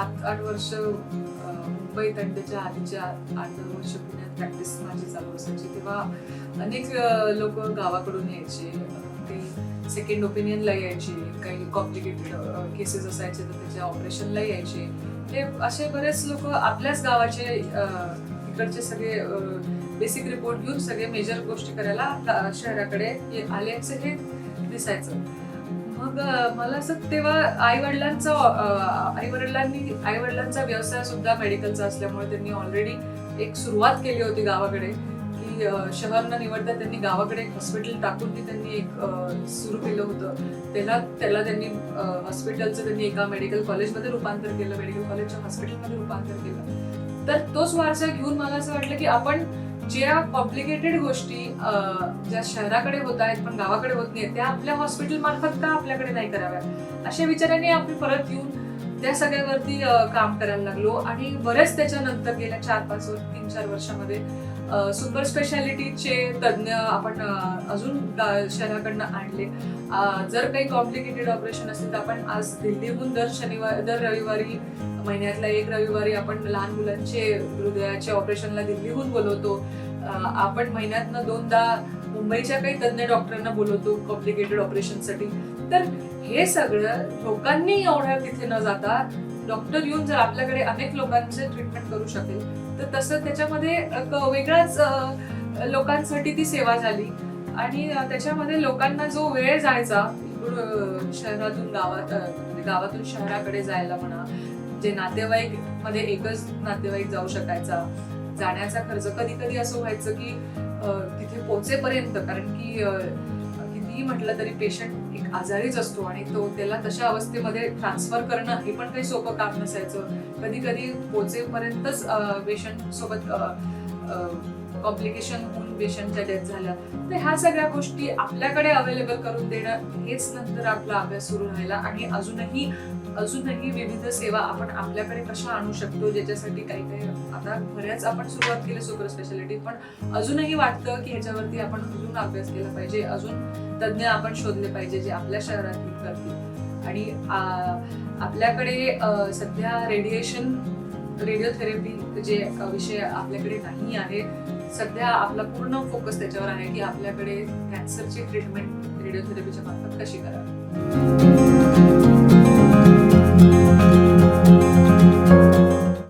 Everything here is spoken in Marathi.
सात आठ वर्ष मुंबईत आणि त्याच्या आधीच्या आठ दहा वर्ष पुण्यात प्रॅक्टिस माझी चालू असायची. तेव्हा अनेक लोक गावाकडून यायचे. ते सेकंड ओपिनियनला यायचे. काही कॉम्प्लिकेटेड केसेस असायचे तर त्याच्या ऑपरेशनला यायचे. हे असे बरेच लोक आपल्याच गावाचे इकडचे सगळे बेसिक रिपोर्ट घेऊन सगळे मेजर गोष्टी करायला शहराकडे आले हे दिसायचं. मग मला असं तेव्हा आई वडिलांचा आई वडिलांनी आई वडिलांचा व्यवसाय सुद्धा मेडिकलचा असल्यामुळे त्यांनी ऑलरेडी एक सुरुवात केली होती गावाकडे. की शहर न निवडता त्यांनी गावाकडे एक हॉस्पिटल टाकून ती त्यांनी एक सुरू केलं होतं. त्याला त्याला त्यांनी हॉस्पिटलचं त्यांनी एका मेडिकल कॉलेजमध्ये रूपांतर केलं मेडिकल कॉलेजच्या हॉस्पिटलमध्ये रूपांतर केलं. तर तोच वारसा घेऊन मला असं वाटलं की आपण ज्या कॉम्प्लिकेटेड गोष्टी ज्या शहराकडे होत आहेत पण गावाकडे होत नाहीत त्या आपल्या हॉस्पिटल मार्फत का आपल्याकडे नाही कराव्या अशा विचाराने आपण परत येऊन त्या सगळ्यावरती काम करायला लागलो आणि बरेच त्याच्यानंतर गेल्या चार पाच तीन चार वर्षामध्ये सुपर स्पेशालिटीचे तज्ज्ञ आपण अजून शहराकडनं आणले. जर काही कॉम्प्लिकेटेड ऑपरेशन असेल तर आपण आज दिल्लीहून दर शनिवार दर रविवारी महिन्यातला एक रविवारी आपण लहान मुलांचे हृदयाचे ऑपरेशनला दिल्लीहून बोलवतो. आपण महिन्यातनं दोनदा मुंबईच्या काही तज्ज्ञ डॉक्टरांना बोलवतो कॉम्प्लिकेटेड ऑपरेशनसाठी. तर हे सगळं लोकांनी एवढ्या तिथे न जाता डॉक्टर येऊन जर आपल्याकडे अनेक लोकांचे ट्रीटमेंट करू शकेल तर तसं त्याच्यामध्ये वेगळाच लोकांसाठी ती सेवा झाली. आणि त्याच्यामध्ये लोकांना जो वेळ जायचा शहरातून गावात म्हणजे गावातून शहराकडे जायला म्हणा जे नातेवाईकमध्ये एकच नातेवाईक जाऊ शकायचा जाण्याचा खर्च कधी कधी असं व्हायचं की तिथे पोहोचेपर्यंत कारण की कितीही म्हटलं तरी पेशंट एक आजारीच असतो आणि तो त्याला तशा अवस्थेमध्ये ट्रान्सफर करणं हे पण काही सोपं काम नसायचं. कधी कधी पोचेपर्यंतच पेशंट सोबत कॉम्प्लिकेशन होऊन पेशंटच्या डेथ झाल्या. तर ह्या सगळ्या गोष्टी आपल्याकडे अवेलेबल करून देणं हेच नंतर आपला अभ्यास सुरू राहिला. आणि अजूनही अजूनही विविध सेवा आपण आपल्याकडे कशा आणू शकतो ज्याच्यासाठी काही काही आता बऱ्याच आपण सुरुवात केली सुपर स्पेशालिटी पण अजूनही वाटतं की ह्याच्यावरती आपण अजून अभ्यास केला पाहिजे. अजून तज्ज्ञ आपण शोधले पाहिजे जे आपल्या शहरात करतील. आणि आपल्याकडे सध्या रेडिएशन रेडिओथेरपी जे विषय आपल्याकडे नाही आहे. सध्या आपला पूर्ण फोकस त्याच्यावर आहे की आपल्याकडे कॅन्सरची ट्रीटमेंट रेडिओथेरपीच्या मार्फत कशी करावी?